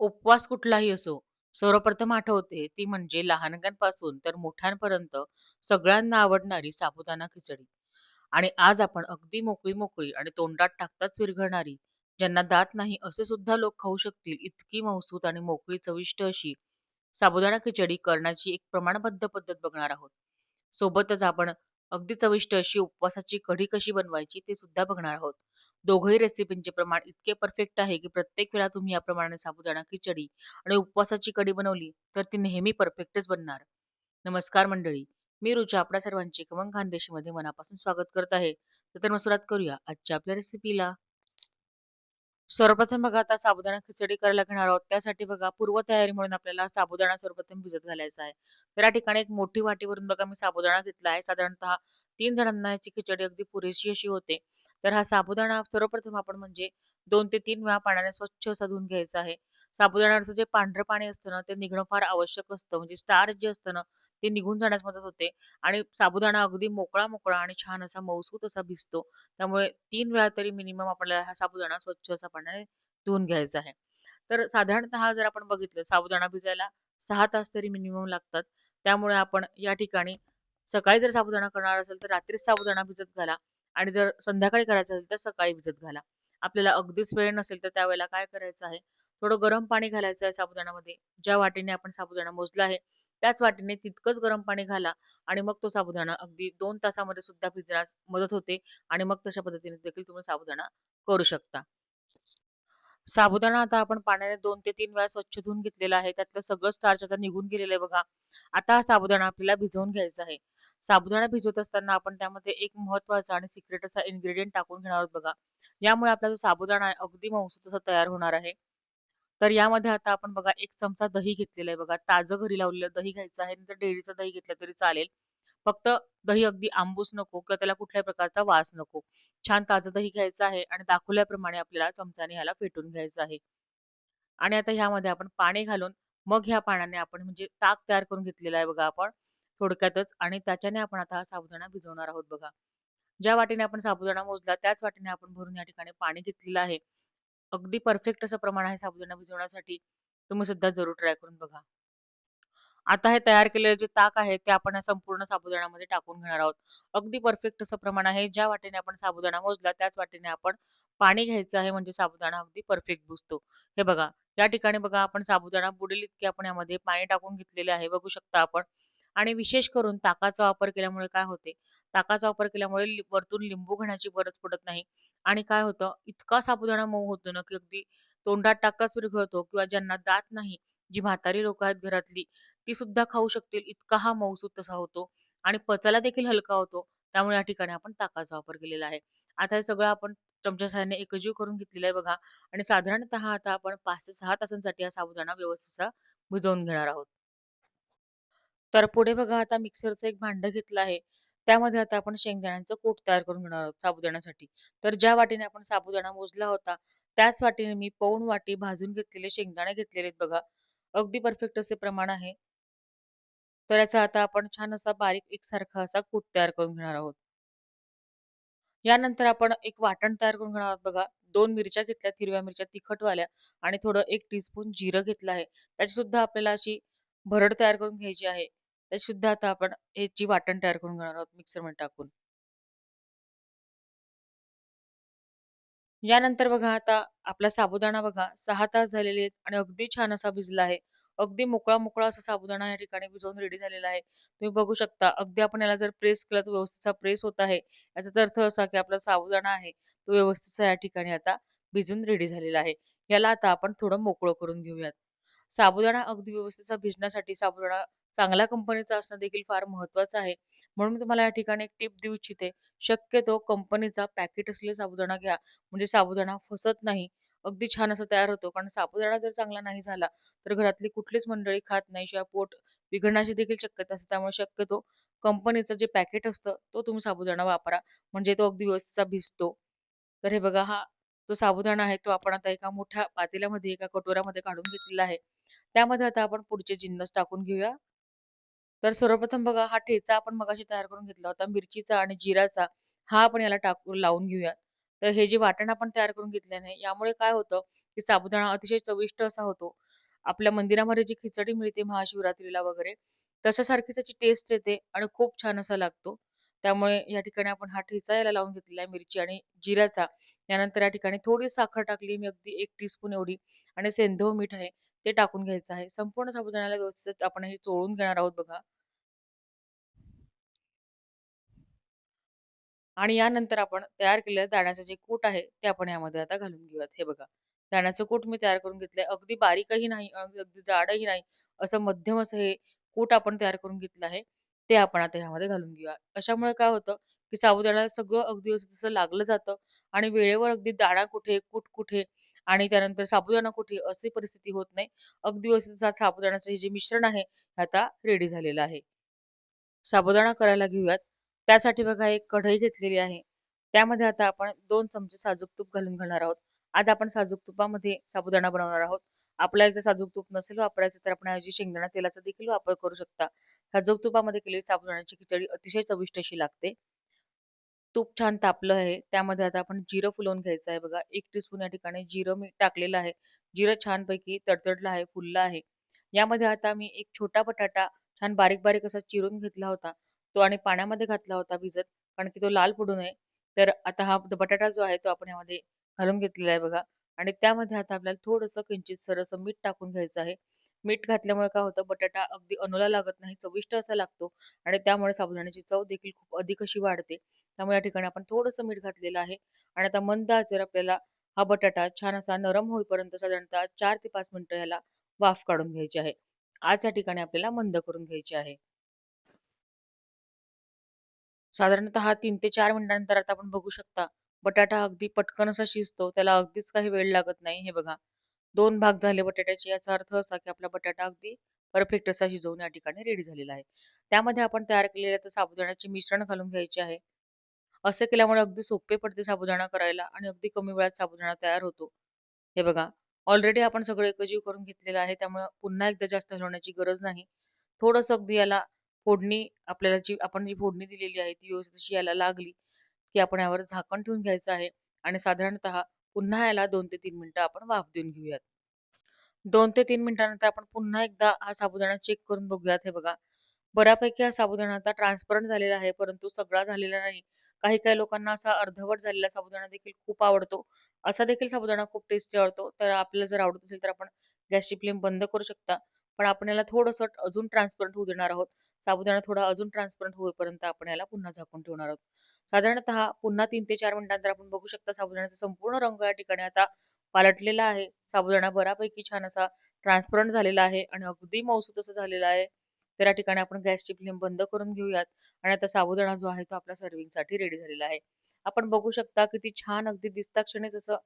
उपवास कुठलाही असो, सर्वप्रथम आठवते ती म्हणजे लहानग्यांपासून तर मोठ्यांपर्यंत सगळ्यांना आवडणारी साबुदाणा खिचडी. आणि आज आपण अगदी मोकळी-मोकळी आणि तोंडात टाकताच विरघळणारी, ज्यांना दात नाही असे सुद्धा लोक खाऊ शकतील इतकी मौसूत आणि मोकळी चविष्ट अशी साबुदाणा खिचडी करण्याची एक प्रमाणबद्ध पद्धत बघणार आहोत. सोबतच आपण अगदी चविष्ट अशी उपवासाची कढी कशी बनवायची ते सुद्धा बघणार आहोत. दोघंही रेसिपींचे प्रमाण इतके परफेक्ट आहे की प्रत्येक वेळा तुम्ही याप्रमाणे साबुदाणा खिचडी आणि उपवासाची कडी बनवली तर ती नेहमी परफेक्टच बनणार. नमस्कार मंडळी, मी रुचा आपल्या सर्वांचे खमंग खानदेशीमध्ये मनापासून स्वागत करत आहे. तर मग सुरुवात करूया आजच्या आपल्या रेसिपीला. सर्वप्रथम बघा आता साबुदाणा खिचडी करायला घेणार आहोत. त्यासाठी बघा पूर्वतयारी म्हणून आपल्याला साबुदाणा सर्वप्रथम भिजत घालायचा आहे. तर या ठिकाणी एक मोठी वाटीवरून बघा मी साबुदाणा घेतला आहे. साधारणतः तीन जणांना याची खिचडी अगदी पुरेशी अशी होते. तर हा साबुदाणा सर्वप्रथम आपण म्हणजे दोन ते तीन वेळा पाण्याने स्वच्छ असा धुवून घ्यायचा आहे. साबुदाण्याचं जे पांढरं पाणी असतं ना, ते निघणं फार आवश्यक असतं. म्हणजे स्टार्च जे असतं ना, ते निघून जाण्यास मदत होते आणि साबुदाणा अगदी मोकळा-मोकळा आणि छान असा मऊसूत असा भिजतो. त्यामुळे तीन वेळा तरी मिनिमम आपल्याला हा साबुदाणा स्वच्छ असा पाण्याने धुवून घ्यायचा आहे. तर साधारणतः जर आपण बघितलं साबुदाणा भिजायला सहा तास तरी मिनिमम लागतात. त्यामुळे आपण या ठिकाणी सकाळी जर साबुदाणा करणार असेल तर रात्रीच साबुदाणा भिजत घाला आणि जर संध्याकाळी करायचं असेल तर सकाळी भिजत घाला. आपल्याला अगदीच वेळ नसेल तर त्यावेळेला काय करायचं आहे, थोडं गरम पाणी घालायचं आहे साबुदाणामध्ये ज्या वाटीने आपण साबुदाणा मोजला आहे, त्याच वाटीने तितकंच गरम पाणी घाला आणि मग तो साबुदाणा अगदी दोन तासामध्ये सुद्धा भिजण्यास मदत होते आणि मग तशा पद्धतीने देखील तुम्ही साबुदाणा करू शकता. साबुदाणा आता आपण पाण्याने दोन ते तीन वेळा स्वच्छ धुवून घेतलेला आहे. त्यातलं सगळं स्टार्च आता निघून गेलेलं आहे बघा. आता हा साबुदाणा आपल्याला भिजवून घ्यायचा आहे. साबुदाणा भिजवत असताना आपण त्यामध्ये एक महत्त्वाचा आणि सिक्रेट असा इन्ग्रेडियंट टाकून घेणार आहोत बघा. यामुळे आपला जो साबुदाणा आहे अगदी मऊसूत असा तयार होणार आहे. तर यामध्ये आता आपण बघा एक चमचा दही घेतलेला आहे बघा. ताजं घरी लावलेलं दही घ्यायचं आहे. नंतर डेअरीचं दही घेतलं तरी चालेल. फक्त दही अगदी आंबूस नको किंवा त्याला कुठल्याही प्रकारचा वास नको. छान ताजं दही घ्यायचं आहे आणि दाखवल्याप्रमाणे आपल्याला चमच्याने ह्याला फेटून घ्यायचं आहे. आणि आता ह्यामध्ये आपण पाणी घालून मग ह्या पाण्याने आपण म्हणजे ताक तयार करून घेतलेला आहे बघा आपण थोडक्यातच आणि त्याच्याने आपण आता हा साबुदाणा भिजवणार आहोत बघा. ज्या वाटीने आपण साबुदाणा मोजला त्याच वाटीने आपण भरून या ठिकाणी पाणी घेतलेलं आहे. अगदी परफेक्ट असं प्रमाण आहे साबुदाणा भिजवण्यासाठी. तुम्ही सुद्धा जरूर ट्राय करून बघा. आता हे तयार केलेले जे ताक आहे ते आपण संपूर्ण साबुदाणामध्ये टाकून घेणार आहोत. अगदी परफेक्ट असं प्रमाण आहे. ज्या वाटेने आपण साबुदाणा मोजला त्याच वाटेने आपण पाणी घ्यायचं आहे म्हणजे साबुदाणा अगदी परफेक्ट बुजतो हे बघा, या ठिकाणी बघा आपण साबुदाणा बुडेल इतके आपण यामध्ये पाणी टाकून घेतलेले आहे. बघू शकता आपण. आणि विशेष करून ताकाचा वापर केल्यामुळे काय होते, ताकाचा वापर केल्यामुळे वरतून लिंबू घेण्याची गरज पडत नाही आणि काय होतं, इतका साबुदाणा मऊ होतो ना, की अगदी तोंडात टाकाच विरघळतो किंवा ज्यांना दात नाही, जी म्हातारी लोक आहेत घरातली, ती सुद्धा खाऊ शकतील इतका हा मऊसूद तसा होतो आणि पचायला देखील हलका होतो. त्यामुळे या ठिकाणी आपण ताकाचा वापर केलेला आहे. आता हे सगळं आपण चमच्या सहाय्याने एकजीव करून घेतलेलं आहे बघा आणि साधारणतः आता आपण पाच ते सहा तासांसाठी हा साबुदाणा व्यवस्थित भिजवून घेणार आहोत. तर पुढे बघा आता मिक्सरचं एक भांडं घेतलं आहे. त्यामध्ये आता आपण शेंगदाण्यांचं कूट तयार करून घेणार आहोत साबुदाण्यासाठी. तर ज्या वाटीने आपण साबुदाणा मोजला होता, त्याच वाटीने मी पौन वाटी भाजून घेतलेले शेंगदाणे घेतलेले आहेत बघा. अगदी परफेक्ट असे प्रमाण आहे. तर याचा आता आपण छान असा बारीक एकसारखा असा कूट तयार करून घेणार आहोत. यानंतर आपण एक वाटण तयार करून घेणार आहोत बघा. दोन मिरच्या घेतल्या हिरव्या मिरच्या तिखटवाल्या आणि थोडं एक टीस्पून जिरं घेतलं आहे. त्याची सुद्धा आपल्याला अशी भरड तयार करून घ्यायची आहे. त्याची सुद्धा आता आपण याची वाटण तयार करून घेणार आहोत मिक्सरमध्ये टाकून. यानंतर बघा आता आपला साबुदाणा बघा सहा तास झालेले आहेत आणि अगदी छान असा भिजला आहे. अगदी मोकळा-मोकळा असा साबुदाणा या ठिकाणी भिजवून रेडी झालेला आहे. तुम्ही बघू शकता अगदी आपण याला जर प्रेस केला तर व्यवस्थित प्रेस होत आहे. याचा अर्थ असा की आपला साबुदाणा आहे तो व्यवस्थित या ठिकाणी आता भिजून रेडी झालेला आहे. याला आता आपण थोडं मोकळं करून घेऊयात. साबुदाणा अगदी व्यवस्थित भिजण्यासाठी साबुदाणा चांगल्या कंपनीचा असणं देखील फार महत्वाचं आहे. म्हणून मी तुम्हाला या ठिकाणी एक टिप देऊ इच्छिते. शक्यतो कंपनीचा पॅकेट असलेला साबुदाणा घ्या. म्हणजे साबुदाणा फसत नाही. अगदी छान असा तयार होतो. कारण साबुदाणा जर चांगला नाही झाला, तर घरातली कुठलीच मंडळी खात नाही. शिवाय पोट बिघडण्याची देखील शक्यता असते. त्यामुळे शक्यतो कंपनीचं जे पॅकेट असतं, तो तुम्ही साबुदाणा वापरा. म्हणजे तो अगदी व्यवस्थित भिजतो. तर हे बघा हा जो साबुदाणा आहे तो आपण आता एका मोठ्या पातेल्यामध्ये, एका कटोऱ्यामध्ये काढून घेतलेला आहे. त्यामध्ये आता आपण पुढचे जिन्नस टाकून घेऊया. तर सर्वप्रथम बघा हा ठेचा आपण मगाशी तयार करून घेतला होता मिरचीचा आणि जिराचा हा आपण याला टाकून लावून घेऊया. तर हे जे वाटण आपण तयार करून घेतल्याने यामुळे काय होतं, की साबुदाणा अतिशय चविष्ट असा होतो आपल्या मंदिरामध्ये जी खिचडी मिळते महाशिवरात्रीला वगैरे तशासारखीच त्याची टेस्ट येते आणि खूप छान असा लागतो. त्यामुळे या ठिकाणी आपण हा ठेचा याला लावून घेतलेला आहे मिरची आणि जिऱ्याचा. यानंतर या ठिकाणी थोडी साखर टाकली मी अगदी एक टीस्पून एवढी आणि सेंधव मीठ आहे ते टाकून घ्यायचं आहे. संपूर्ण साबुदाण्याला व्यवस्थित आपण हे चोळून घेणार आहोत बघा. आणि यानंतर आपण तयार केलेलं दाण्याचं जे कूट आहे ते आपण यामध्ये आता घालून घेऊयात. हे बघा. दाण्याचं कूट मी तयार करून घेतलंय. अगदी बारीकही नाही, अगदी जाडही नाही. असं मध्यम असं हे कूट आपण तयार करून घेतलं आहे. ते आपण आता ह्यामध्ये घालून घेऊया. अशामुळे काय होतं, की साबुदाण्याला सगळं अगदी व्यवस्थित असं लागलं जातं आणि वेळेवर अगदी दाणा कुठे, कूट कुठे आणि त्यानंतर साबुदाणा कुठे अशी परिस्थिती होत नाही. अगदी व्यवस्थित साबुदाण्याचं हे जे मिश्रण आहे, आता रेडी झालेलं आहे. साबुदाणा करायला घेऊयात. त्यासाठी बघा एक कढई घेतलेली आहे. त्यामध्ये आता आपण दोन चमचे साजूक तूप घालून घेणार आहोत. आज आपण साजूक तुपामध्ये साबुदाणा बनवणार आहोत. आपल्याला जर साजूक तूप नसेल वापरायचं तर आपण ऐवजी शेंगदाणा तेलाचा देखील वापर करू शकता. साजूक तुपामध्ये केलेली साबुदाण्याची खिचडी अतिशय चविष्ट अशी लागते. तूप छान तापलं आहे. त्यामध्ये आता आपण जिरं फुलवून घ्यायचं आहे बघा. एक टीस्पून या ठिकाणी जिरं मी टाकलेलं आहे. जिरं छानपैकी तडतडलं आहे, फुललं आहे. यामध्ये आता मी एक छोटा बटाटा छान बारीक-बारीक असा चिरून घेतला होता. तो आणि पाण्यामध्ये घातला होता भिजत, कारण की तो लाल पडू नये. तर आता हा बटाटा जो आहे तो आपण यामध्ये घालून घेतलेला आहे बघा. आणि त्यामध्ये आता आपल्याला थोडंसं किंचित सरसं मीठ टाकून घ्यायचं आहे. मीठ घातल्यामुळे काय होतं बटाटा अगदी अनुला लागत नाही, चविष्ट असा लागतो आणि त्यामुळे साबुदाण्याची चव देखील खूप अधिक अशी वाढते. त्यामुळे या ठिकाणी आपण थोडंसं मीठ घातलेलं आहे आणि आता मंद आचेवर आपल्याला हा बटाटा छान असा नरम होईपर्यंत साधारणतः चार ते पाच मिनिटं ह्याला वाफ काढून घ्यायची आहे. आज या ठिकाणी आपल्याला मंद करून घ्यायची आहे. साधारणतः तीन ते चार मिनिटानंतर आता आपण बघू शकता, बटाटा अगदी पटकन असा शिजतो. त्याला अगदीच काही वेळ लागत नाही. हे बघा, दोन भाग झाले बटाट्याचे. याचा अर्थ असा की आपला बटाटा अगदी परफेक्ट असा शिजवून या ठिकाणी रेडी झालेला आहे. त्यामध्ये आपण तयार केलेले तर साबुदाण्याचे मिश्रण घालून घ्यायचे आहे. असे केल्यामुळे अगदी सोपे पडते साबुदाणा करायला आणि अगदी कमी वेळात साबुदाणा तयार होतो. हे बघा, ऑलरेडी आपण सगळं एकजीव करून घेतलेलं आहे. त्यामुळे पुन्हा एकदा जास्त हलवण्याची गरज नाही. थोडंसं अगदी याला फोडणी आपल्याला जी आपण जी फोडणी दिलेली आहे ती व्यवस्थित अशी याला लागली, की आपण यावर झाकण ठेवून घ्यायचं आहे आणि साधारणतः पुन्हा याला दोन ते तीन मिनिटं आपण वाफ देऊन घेऊयात. दोन ते तीन मिनिटानंतर आपण पुन्हा एकदा हा साबुदाणा चेक करून बघूयात. हे बघा, बऱ्यापैकी हा साबुदाणा आता ट्रान्सपरंट झालेला आहे, परंतु सगळा झालेला नाही. काही-काही लोकांना असा अर्धवट झालेला साबुदाणा देखील खूप आवडतो. असा देखील साबुदाणा खूप टेस्टी आवडतो. तर आपल्याला जर आवडत असेल तर आपण गॅसची फ्लेम बंद करू शकता. पण आपण याला थोडंसं अजून ट्रान्सपरंट होऊ देणार आहोत. साबुदाणा थोडा अजून ट्रान्सपरंट होईपर्यंत आपण याला पुन्हा झाकून ठेवणार आहोत. साधारणतः पुन्हा तीन ते 4 मिनिटानंतर आपण बघू शकता साबुदाण्याचा संपूर्ण रंग या ठिकाणी आता पालटलेला आहे. साबुदाणा बऱ्यापैकी छान असा ट्रान्सपरंट झालेला आहे आणि अगदी मौसूत असं झालेला आहे. तर या ठिकाणी आपण गॅसची फ्लेम बंद करून घेऊयात आणि आता साबुदाणा जो आहे तो आपल्या सर्व्हिंगसाठी रेडी झालेला आहे. आपण बघू शकता किती छान अगदी दिसता क्षणीच असं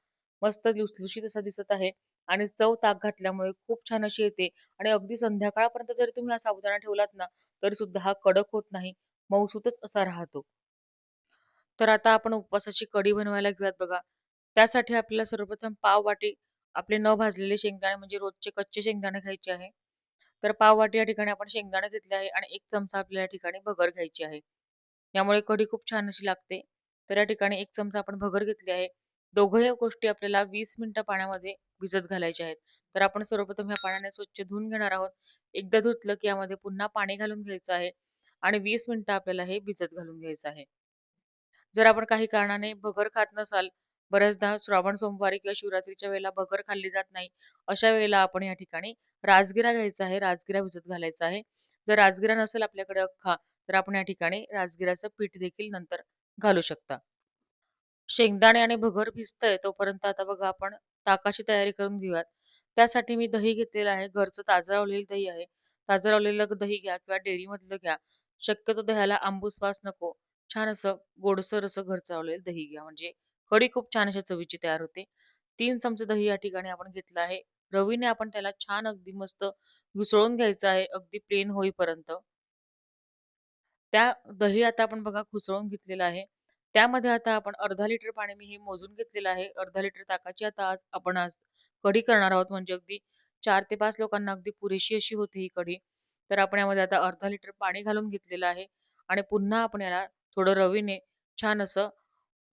मस्त लुसलुशीत असा दिसत आहे आणि चव ताक घातल्यामुळे खूप छान अशी येते आणि अगदी संध्याकाळपर्यंत जरी तुम्ही हा साबुदाणा ठेवलात ना, तरी सुद्धा हा कडक होत नाही, मऊसूतच असा राहतो. तर आता आपण उपवासाची कढी बनवायला घेऊयात बघा. त्यासाठी आपल्याला सर्वप्रथम पाव वाटी आपले न भाजलेले शेंगदाणे म्हणजे रोजचे कच्चे शेंगदाणे घ्यायचे आहे. तर पाव वाटी या ठिकाणी आपण शेंगदाणे घेतले आहे आणि एक चमचा आपल्याला या ठिकाणी भगर घ्यायची आहे. यामुळे कढी खूप छान अशी लागते. तर या ठिकाणी एक चमचा आपण भगर घेतली आहे. दोघंही गोष्टी आपल्याला वीस मिनिटं पाण्यामध्ये भिजत घालायच्या आहेत. तर आपण सर्वप्रथम ह्या पाण्याने स्वच्छ धुवून घेणार आहोत. एकदा धुतलं की यामध्ये पुन्हा पाणी घालून घ्यायचं आहे आणि वीस मिनिटं आपल्याला हे भिजत घालून घ्यायचं आहे. जर आपण काही कारणाने भगर खात नसाल, बऱ्याचदा श्रावण सोमवारी किंवा शिवरात्रीच्या वेळेला भगर खाल्ली जात नाही. अशा वेळेला आपण या ठिकाणी राजगिरा घ्यायचा आहे, राजगिरा भिजत घालायचा आहे. जर राजगिरा नसेल आपल्याकडे अख्खा, तर आपण या ठिकाणी राजगिराचं पीठ देखील नंतर घालू शकता. शेंगदाणे आणि भगर भिजतंय तोपर्यंत आता बघा आपण ताकाची तयारी करून घेऊयात. त्यासाठी मी दही घेतलेलं आहे. घरचं ताजं लावलेलं दही आहे. ताजं लावलेलं दही घ्या किंवा डेअरीमधलं घ्या. शक्यतो दह्याला आंबूस वास नको. छान असं गोडसर असं घरचं लावलेलं दही घ्या. म्हणजे कढी खूप छान अशा चवीची तयार होते. 3 चमचे दही या ठिकाणी आपण घेतलं आहे. रवीने आपण त्याला छान अगदी मस्त घुसळून घ्यायचं आहे अगदी प्लेन होईपर्यंत. त्या दही आता आपण बघा घुसळून घेतलेलं आहे. त्यामध्ये आता आपण अर्धा लिटर पाणी मी हे मोजून घेतलेलं आहे. अर्धा लिटर ताकाची आता आज आपण आज कढी करणार आहोत. म्हणजे अगदी चार ते पाच लोकांना अगदी पुरेशी अशी होती ही कढी. तर आपण यामध्ये आता अर्धा लिटर पाणी घालून घेतलेलं आहे आणि पुन्हा आपण याला थोडं रवीने छान असं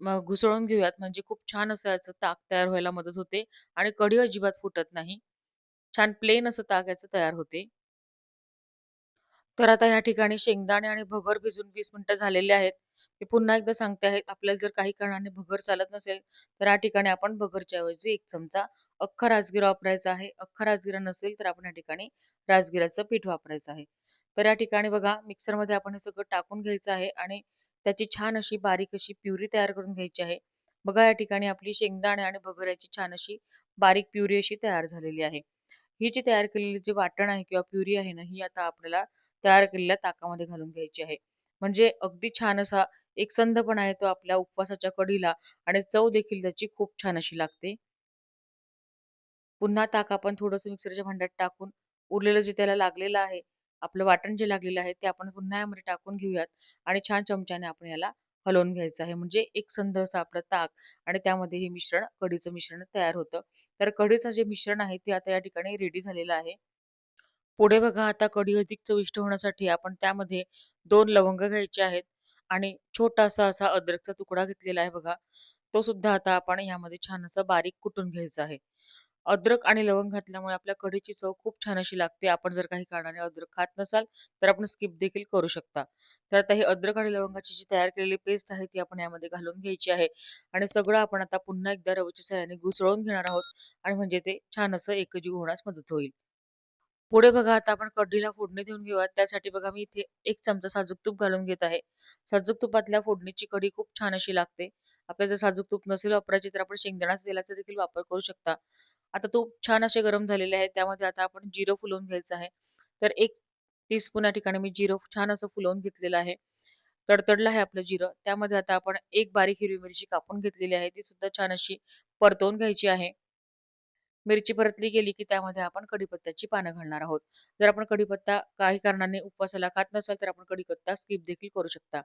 घुसळून घेऊयात. म्हणजे खूप छान असं याचं ताक तयार व्हायला मदत होते आणि कढी अजिबात फुटत नाही. छान प्लेन असं ताक याचं तयार होते. तर आता या ठिकाणी शेंगदाणे आणि भगर भिजून वीस मिनिटं झालेले आहेत. मी पुन्हा एकदा सांगते आहे, आपल्याला जर काही कारणाने भगर चालत नसेल, तर या ठिकाणी आपण भगरच्या ऐवजी एक चमचा अख्खा राजगिरा वापरायचा आहे. अख्खा राजगिरा नसेल, तर आपण या ठिकाणी राजगिराचं पीठ वापरायचं आहे. तर या ठिकाणी बघा मिक्सरमध्ये आपण हे सगळं टाकून घ्यायचं आहे आणि त्याची छान अशी बारीक अशी प्युरी तयार करून घ्यायची आहे. बघा या ठिकाणी आपली शेंगदाणे आणि भगऱ्याची छान अशी बारीक प्युरी अशी तयार झालेली आहे. ही जी तयार केलेली जी वाटण आहे किंवा प्युरी आहे ना, ही आता आपल्याला तयार केलेल्या ताकामध्ये घालून घ्यायची आहे. म्हणजे अगदी छान असा एक संधपणा येतो आपल्या उपवासाच्या कढीला आणि चव देखील त्याची खूप छान अशी लागते. पुन्हा ताक आपण थोडंसं मिक्सरच्या भांड्यात टाकून उरलेलं जे त्याला लागलेलं आहे, आपलं वाटण जे लागलेलं आहे, ते आपण पुन्हा यामध्ये टाकून घेऊयात आणि छान चमच्याने आपण याला हलवून घ्यायचं आहे. म्हणजे एक संध असं आपलं ताक आणि त्यामध्ये हे मिश्रण, कढीचं मिश्रण तयार होतं. तर कढीचं जे मिश्रण आहे, ते आता या ठिकाणी रेडी झालेलं आहे. पुढे बघा आता कढी अधिक चविष्ट होण्यासाठी आपण त्यामध्ये दोन लवंग घ्यायचे आहेत आणि छोटासा असा अद्रकचा तुकडा घेतलेला आहे बघा. तो सुद्धा आता आपण यामध्ये छान असं बारीक कुटून घ्यायचा आहे. अद्रक आणि लवंग घातल्यामुळे आपल्या कढीची चव खूप छान अशी लागते. आपण जर काही कारणाने अद्रक खात नसाल, तर आपण स्किप देखील करू शकता. तर आता ही अद्रक आणि लवंगाची जी तयार केलेली पेस्ट आहे, ती आपण यामध्ये घालून घ्यायची आहे आणि सगळं आपण आता पुन्हा एकदा रवीच्या सहाय्याने घुसळून घेणार आहोत आणि म्हणजे ते छान असं एकजीव होण्यास मदत होईल. पुढे बघा आता आपण कढीला फोडणी देऊन घेऊयात. त्यासाठी बघा मी इथे एक चमचा साजूक तूप घालून घेत आहे. साजूक तुपातल्या फोडणीची कढी खूप छान अशी लागते. आपल्याला जर साजूक तूप नसेल वापरायची तर आपण शेंगदाण्याच्या तेलाचा देखील वापर करू शकता. आता तूप छान असे गरम झालेले आहे. त्यामध्ये आता आपण जिरं फुलवून घ्यायचं आहे. तर एक टीस्पून या ठिकाणी मी जिरं छान असं फुलवून घेतलेलं आहे. तडतडलं आहे आपलं जिरं. त्यामध्ये आता आपण एक बारीक हिरवी मिरची कापून घेतलेली आहे. ती सुद्धा छान अशी परतवून घ्यायची आहे. मिरची परतली गेली की त्यामध्ये आपण कढीपत्त्याची पानं घालणार आहोत. जर आपण कढीपत्ता काही कारणाने उपवासाला खात नसाल, तर आपण कढीपत्ता स्किप देखील करू शकता.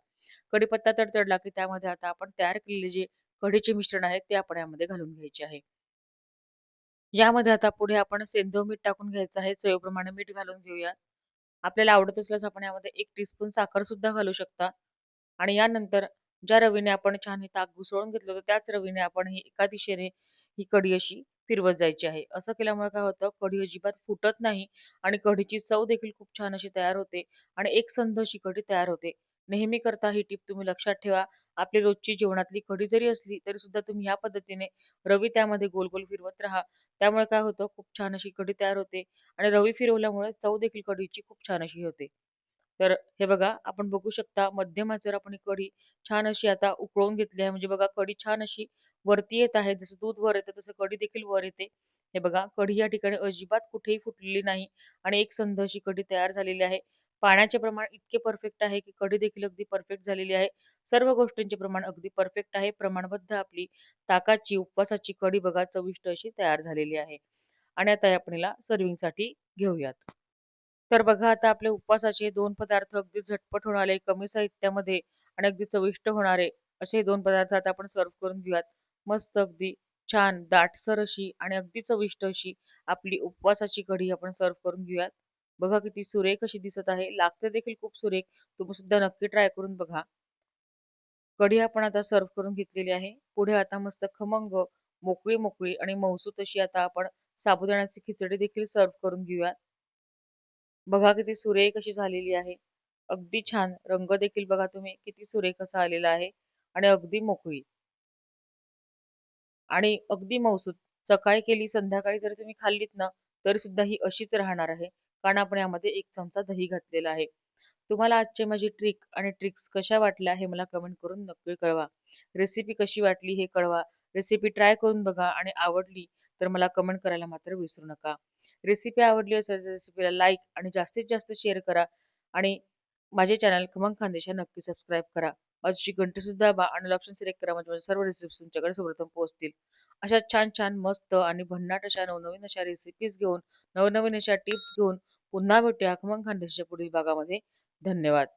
कढीपत्ता तडतडला की त्यामध्ये आता आपण तयार केलेले जे कढीचे मिश्रण आहे, ते आपण यामध्ये घालून घ्यायचे आहे. यामध्ये आता पुढे आपण सेंधव मीठ टाकून घ्यायचं आहे. चवीप्रमाणे मीठ घालून घेऊया. आपल्याला आवडत असल्यास आपण यामध्ये एक टीस्पून साखर सुद्धा घालू शकता. आणि यानंतर ज्या रवीने आपण छान हे ताक घुसळून घेतलं होतं, त्याच रवीने आपण ही एका दिशेने ही कढी अशी फिरवत जायची आहे. असं केल्यामुळे काय होतं, कढी अजिबात फुटत नाही आणि कढीची चव देखील खूप छान अशी तयार होते आणि एकसंध अशी कढी तयार होते. नेहमी करता ही टिप तुम्ही लक्षात ठेवा. आपली रोजची जेवणातली कढी जरी असली, तरी सुद्धा तुम्ही या पद्धतीने रवी त्यामध्ये गोल-गोल फिरवत राहा. त्यामुळे काय होतं, खूप छान अशी कढी तयार होते आणि रवी फिरवल्यामुळे चव देखील कढीची खूप छान अशी होते. तर हे बघा आपण बघू शकता मध्यम जर आपण कढी छान अशी आता उकळून घेतली आहे. म्हणजे बघा कढी छान अशी वरती येत आहे. जसं दूध वर येतं तसं कढी देखील वर येते. हे बघा कढी या ठिकाणी अजिबात कुठेही फुटलेली नाही आणि एक संध अशी कढी तयार झालेली आहे. पाण्याचे प्रमाण इतके परफेक्ट आहे की कढी देखील अगदी परफेक्ट झालेली आहे. सर्व गोष्टींचे प्रमाण अगदी परफेक्ट आहे. प्रमाणबद्ध आपली ताकाची, उपवासाची कढी बघा चविष्ट अशी तयार झालेली आहे. आणि आता आपण हिला सर्व्हिंगसाठी घेऊयात. तर बघा आता आपले उपवासाचे दोन पदार्थ अगदी झटपट होणारे, कमी साहित्यामध्ये आणि अगदी चविष्ट होणारे असे दोन पदार्थ आता आपण सर्व्ह करून घेऊयात. मस्त अगदी छान दाटसर अशी आणि अगदी चविष्ट अशी आपली उपवासाची कढी आपण सर्व्ह करून घेऊयात. बघा किती सुरेख अशी दिसत आहे. लागते देखील खूप सुरेख. तुम्ही सुद्धा नक्की ट्राय करून बघा. कढी आपण आता सर्व्ह करून घेतलेली आहे. पुढे आता मस्त खमंग, मोकळी-मोकळी आणि मऊसूत अशी आता आपण साबुदाण्याची खिचडी देखील सर्व्ह करून घेऊयात. बघा किती सुरेख अशी झालेली आहे. अगदी छान. रंग देखील बघा तुम्ही किती सुरेख असा आलेला आहे आणि अगदी मोकळी. आणि अगदी मौसूद सकाळी केली, संध्याकाळी जर तुम्ही खाल्लीत ना, तरी सुद्धा ही अशीच राहणार आहे. कारण आपण यामध्ये एक चमचा दही घातलेला आहे. तुम्हाला आजची माझी ट्रिक आणि ट्रिक्स कशा वाटल्या हे मला कमेंट करून नक्की कळवा. रेसिपी कशी वाटली हे कळवा. रेसिपी ट्राय करून बघा आणि आवडली तर मला कमेंट करायला मात्र विसरू नका. रेसिपी आवडली असेल तर रेसिपीला लाईक आणि जास्तीत जास्त शेअर करा आणि माझे चॅनल खमंग खानदेशा नक्की सबस्क्राईब करा. बाजूची घंटी सुद्धा आणि ऑप्शन सिलेक्ट करा म्हणजे माझ्या सर्व रेसिपीज तुमच्याकडे सर्वप्रथम पोहोचतील. अशा छान-छान, मस्त आणि भन्नाट अशा नवनवीन अशा रेसिपीज घेऊन, नवनवीन अशा टिप्स घेऊन पुन्हा भेटूया खमंग खानदेशच्या पुढील भागामध्ये. धन्यवाद.